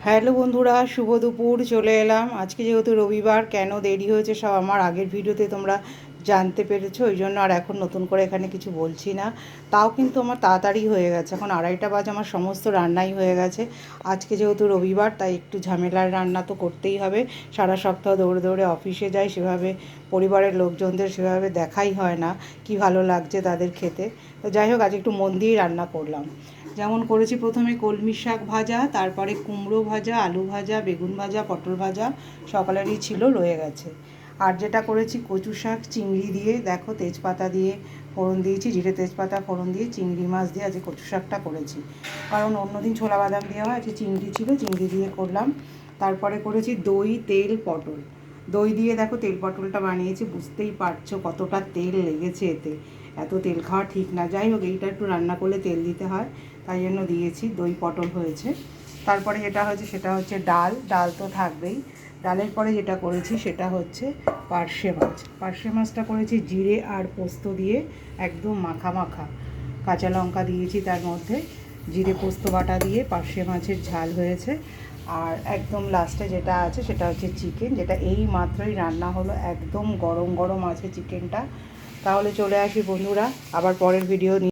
Hello বন্ধুরা, শুভ দুপুর, চলে এলাম। আজকে যেহেতু রবিবার, কেন দেরি হয়েছে সব আমার আগের ভিডিওতে তোমরা জানতে পেরেছ, ওই জন্য আর এখন নতুন করে এখানে কিছু বলছি না। তাও কিন্তু আমার তাড়াতাড়ি হয়ে গেছে, এখন আড়াইটা বাজে, আমার সমস্ত রান্নাই হয়ে গেছে। আজকে যেহেতু রবিবার, তাই একটু ঝামেলার রান্না তো করতেই হবে। সারা সপ্তাহ দৌড়ে দৌড়ে অফিসে যাই, সেভাবে পরিবারের লোকজনদের সেভাবে দেখাই হয় না, কি ভালো লাগছে তাদের খেতে। তো যাই হোক, আজ একটু মন দিয়েই রান্না করলাম। যেমন করেছি প্রথমে কলমি শাক ভাজা, তারপরে কুমড়ো ভাজা, আলু ভাজা, বেগুন ভাজা, পটল ভাজা, সকালেরই ছিল, রয়ে গেছে। আর যেটা করেছি, কচু শাক, চিংড়ি দিয়ে, দেখো তেজপাতা দিয়ে ফোড়ন দিয়েছি, জিরে তেজপাতা ফোড়ন দিয়ে, চিংড়ি মাছ দিয়ে আজকে কচু শাকটা করেছি। কারণ অন্যদিন ছোলা বাদাম দেওয়া হয়, আজকে চিংড়ি ছিল, চিংড়ি দিয়ে করলাম। তারপরে করেছি দই, তেল, পটল। দই দিয়ে দেখো তেল পটলটা বানিয়েছি, বুঝতেই পারছ কতটা তেল লেগেছে এতে। এত তেল খাওয়া ঠিক না, যাই হোক এইটা একটু রান্না করলে তেল দিতে হয়, তাই জন্য দিয়েছি, দই, পটল হয়েছে। তারপরে যেটা হয়েছে সেটা হচ্ছে ডাল ডাল তো থাকবেই। ডালের পরে যেটা করেছি সেটা হচ্ছে পার্শে মাছ। পার্শে মাছটা করেছি জিরে আর পোস্ত দিয়ে একদম মাখা মাখা। কাঁচা লঙ্কা দিয়েছি তার মধ্যে, জিরে পোস্ত বাটা দিয়ে পার্শে মাছের ঝাল হয়েছে। আর একদম লাস্টে যেটা আছে সেটা হচ্ছে চিকেন, যেটা এই মাত্রই রান্না হলো একদম গরম গরম আছে চিকেনটা। তাহলে চলে আসি বন্ধুরা, আবার পরের ভিডিও নিয়ে।